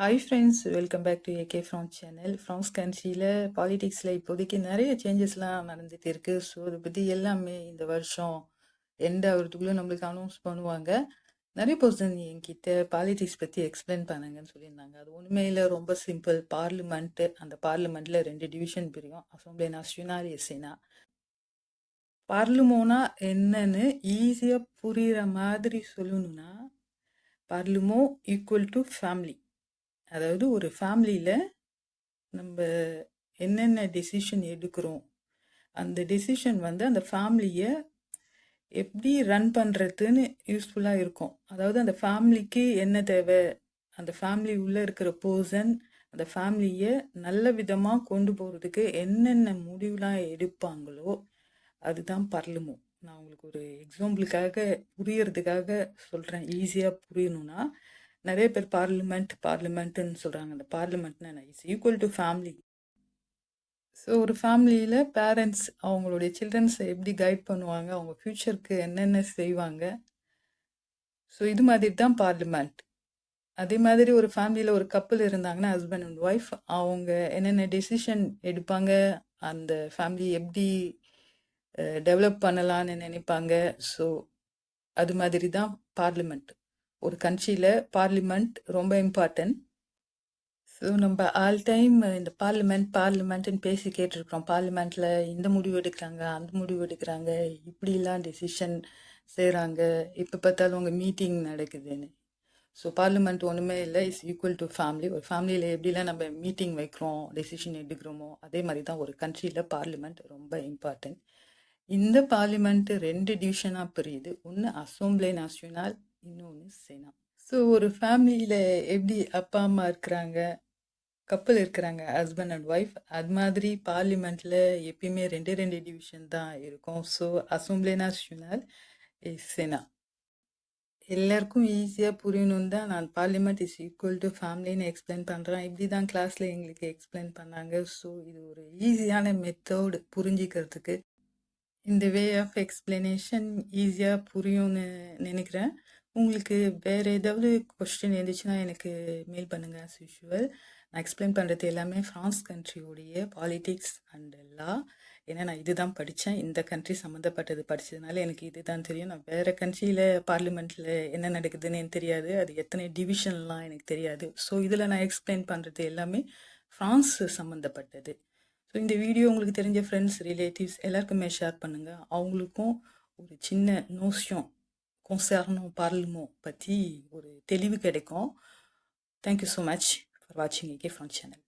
Hi friends welcome back to AK France channel France கண்ட்ரியில் பாலிடிக்ஸில் இப்போதைக்கு நிறைய சேஞ்சஸ்லாம் நடந்துகிட்டு இருக்குது ஸோ அதை பற்றி எல்லாமே இந்த வருஷம் எண்ட் ஆகிறதுக்குள்ளே நம்மளுக்கு அனௌன்ஸ் பண்ணுவாங்க. நிறைய பர்சன் என்கிட்ட பாலிடிக்ஸ் பற்றி எக்ஸ்பிளைன் பண்ணுங்கன்னு சொல்லியிருந்தாங்க. அது உண்மையில் ரொம்ப சிம்பிள் பார்லிமெண்ட்டு அந்த பார்லிமெண்ட்டில் ரெண்டு டிவிஷன் பிரியும். அசம்பிளி நேஷனல் எஸ்ஏனா பார்லிமோனா என்னன்னு ஈஸியாக புரிகிற மாதிரி சொல்லணும்னா பார்லிமோ ஈக்குவல் டு ஃபேமிலி அதாவது ஒரு ஃபேமிலியில் நம்ம என்னென்ன டெசிஷன் எடுக்கிறோம் அந்த டெசிஷன் வந்து அந்த ஃபேமிலியை எப்படி ரன் பண்ணுறதுன்னு யூஸ்ஃபுல்லாக இருக்கும். அதாவது அந்த ஃபேமிலிக்கு என்ன தேவை அந்த ஃபேமிலி உள்ளே இருக்கிற பர்சன் அந்த ஃபேமிலியை நல்ல விதமாக கொண்டு போகிறதுக்கு என்னென்ன முடிவுலாம் எடுப்பாங்களோ அதுதான் பரலுமோ. நான் உங்களுக்கு ஒரு எக்ஸாம்பிளுக்காக புரியறதுக்காக சொல்கிறேன் ஈஸியாக புரியணும்னா நிறைய பேர் பார்லிமெண்ட் பார்லிமெண்ட்டுன்னு சொல்கிறாங்க அந்த பார்லிமெண்ட்னா என்ன? Is equal to family so ஒரு ஃபேமிலியில் பேரண்ட்ஸ் அவங்களுடைய சில்ட்ரன்ஸை எப்படி கைட் பண்ணுவாங்க? அவங்க ஃப்யூச்சருக்கு என்னென்ன செய்வாங்க? ஸோ இது மாதிரி தான் பார்லிமெண்ட் அதே மாதிரி ஒரு ஃபேமிலியில் ஒரு கப்பல் இருந்தாங்கன்னா ஹஸ்பண்ட் அண்ட் ஒய்ஃப் அவங்க என்னென்ன டெசிஷன் எடுப்பாங்க? அந்த ஃபேமிலி எப்படி டெவலப் பண்ணலான்னு நினைப்பாங்க? ஸோ அது மாதிரி தான் பார்லிமெண்ட் ஒரு கண்ட்ரியில் பார்லிமெண்ட் ரொம்ப இம்பார்ட்டன்ட் ஸோ நம்ம ஆல் டைம் இந்த பார்லிமெண்ட் பார்லிமெண்ட்டுன்னு பேசி கேட்டிருக்கிறோம். பார்லிமெண்ட்டில் இந்த முடிவு எடுக்கிறாங்க அந்த முடிவு எடுக்கிறாங்க இப்படிலாம் டெசிஷன் செய்கிறாங்க இப்போ பார்த்தாலும் உங்கள் மீட்டிங் நடக்குதுன்னு. ஸோ பார்லிமெண்ட் ஒன்றுமே இல்லை இஸ் ஈக்குவல் டு ஃபேமிலி ஒரு ஃபேமிலியில் எப்படிலாம் நம்ம மீட்டிங் வைக்கிறோம் டெசிஷன் எடுக்கிறோமோ அதே மாதிரி தான் ஒரு கண்ட்ரியில் பார்லிமெண்ட் ரொம்ப இம்பார்ட்டன்ட் இந்த பார்லிமெண்ட்டு ரெண்டு டிவிஷனாக பிரியுது. ஒன்று அசோம்ப்ளே நேஷனல் இன்னொன்று சேனா ஸோ ஒரு ஃபேமிலியில் எப்படி அப்பா அம்மா இருக்கிறாங்க கப்பல் இருக்கிறாங்க ஹஸ்பண்ட் அண்ட் ஒய்ஃப் அது மாதிரி பார்லிமெண்ட்டில் எப்பயுமே ரெண்டே ரெண்டு டிவிஷன் தான் இருக்கும். ஸோ அசம்பிளே நேஷனல் சேனா எல்லாருக்கும் ஈஸியாக புரியணும்னு தான். நான் பார்லிமெண்ட் இஸ் ஈக்குவல் டு ஃபேமிலின்னு எக்ஸ்பிளைன் பண்ணுறேன் இப்படி தான் கிளாஸில் எங்களுக்கு எக்ஸ்பிளைன் பண்ணாங்க. ஸோ இது ஒரு ஈஸியான மெத்தட் புரிஞ்சிக்கிறதுக்கு. இந்த வே ஆஃப் எக்ஸ்பிளனேஷன் ஈஸியாக புரியும்னு நினைக்கிறேன். உங்களுக்கு வேறு ஏதாவது கொஸ்டின் இருந்துச்சுன்னா எனக்கு மெயில் பண்ணுங்கள் ஆஸ் யூஷுவல் நான் எக்ஸ்பிளைன் பண்ணுறது எல்லாமே ஃப்ரான்ஸ் கண்ட்ரியோடைய பாலிட்டிக்ஸ் அண்ட் லா ஏன்னா நான் இதுதான் படித்தேன் இந்த கண்ட்ரி சம்மந்தப்பட்டது படித்ததுனால எனக்கு இது தான் தெரியும். நான் வேறு கண்ட்ரியில் பார்லிமெண்ட்டில் என்ன நடக்குதுன்னு எனக்கு தெரியாது. அது எத்தனை டிவிஷன்லாம் எனக்கு தெரியாது. ஸோ இதில் நான் எக்ஸ்பிளைன் பண்ணுறது எல்லாமே ஃப்ரான்ஸ் சம்மந்தப்பட்டது ஸோ இந்த வீடியோ உங்களுக்கு தெரிஞ்ச ஃப்ரெண்ட்ஸ் ரிலேட்டிவ்ஸ் எல்லாருக்குமே ஷேர் பண்ணுங்கள் அவங்களுக்கும் ஒரு சின்ன நோஷியம் concernant Parlement பற்றி ஒரு தெளிவு கிடைக்கும் thank you so much for வாட்சிங் ஏகே ஃப்ரண்ட் சேனல்